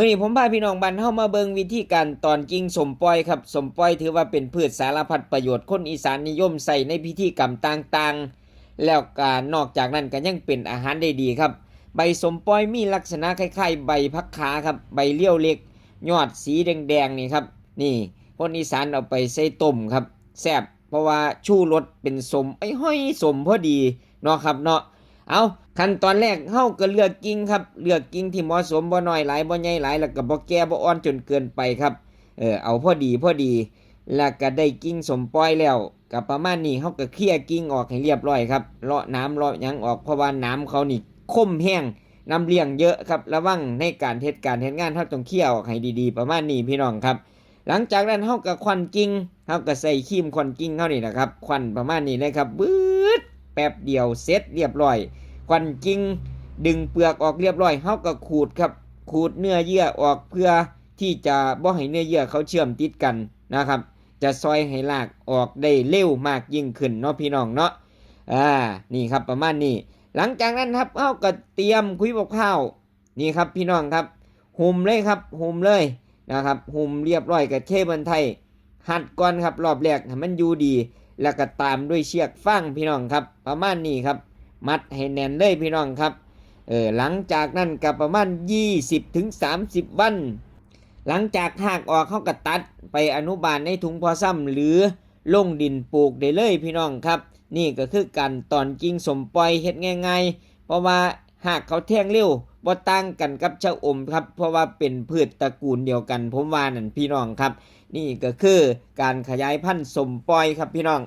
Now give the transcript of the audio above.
มื่อนี้ผมพาพี่น้องบันเฮามาเบิงวิธีการตอนกิ่งสมปอยครับสมปอยถือว่าเป็นพืชสารพัดประโยชน์คนอีสานนิยมใส่ในพิธีกรรมต่างๆ แล้วก็นอกจากนั้นก็ยังเป็นอาหารได้ดีครับ ใบสมปอยมีลักษณะคล้ายๆ ใบพักขาครับใบเลี้ยวเล็ก ยอดสีแดงๆนี่ครับ นี่ คนอีสานเอาไปใส่ต้มครับแซ่บเพราะว่าชูรสเป็นสมไอ้ห้อยสมพอดีเนาะครับเนาะเอา ขั้นตอนแรกเฮาก็เลือกกิ่งครับ เลือกกิ่งที่เหมาะสมบ่น้อยหลายบ่ใหญ่หลายแล้วก็บ่แก่บ่อ่อนจนเกินไปครับ เออเอาพอดีพอดี แล้วก็ได้กิ่งสมปล่อยแล้วก็ประมาณนี้เฮาก็เคลียร์กิ่งออกให้เรียบร้อยครับเลาะน้ำเลาะหยังออกเพราะว่าน้ำเขานี่คมแห้งน้ำเลี้ยงเยอะครับระวังในการเฮ็ดการเฮ็ดงานเฮาต้องเคลียร์ออกให้ดีๆ ประมาณนี้พี่น้องครับ หลังจากนั้นเฮาก็ควันกิ่งเฮาก็ใส่ครีมควันกิ่งเฮานี่นะครับควันประมาณนี้เลยครับบืดแป๊บเดียวเสร็จเรียบร้อย ควันจริงดึงเปลือกออกเรียบร้อยเฮาก็ขูดครับ ขูดเนื้อเยื่อออกเพื่อที่จะบ่ให้เนื้อเยื่อเขาเชื่อมติดกันนะครับ จะซอยให้ลากออกได้เร็วมากยิ่งขึ้นเนาะพี่น้องเนาะอ่านี่ครับประมาณนี้ หลังจากนั้นครับเฮาก็เตรียมคุยบกข้าวนี่ครับพี่น้องครับหุมเลยครับหุมเลยนะครับหุมเรียบร้อยกับเทบันไทยหัดก่อนครับรอบแรกให้มันอยู่ดี แล้วก็ตามด้วยเชือกฟางพี่น้องครับ ประมาณนี้ครับ มัดให้แน่นเลยพี่น้องครับเออหลังจากนั้นกับประมาณ 20ถึง30 วัน หลังจากหากออกเขาก็ตัดไปอนุบาลในถุงพอซ้ำหรือลงดินปลูกได้เลยพี่น้องครับ นี่ก็คือการตอนกิ่งสมปล่อยเฮ็ดง่ายๆ เพราะว่าหากเขาแท่งเร็วบ่ต่างกันกับชะอมครับ เพราะว่าเป็นพืชตระกูลเดียวกัน ผมว่านั่นพี่น้องครับ นี่ก็คือการขยายพันธุ์สมปล่อยครับพี่น้อง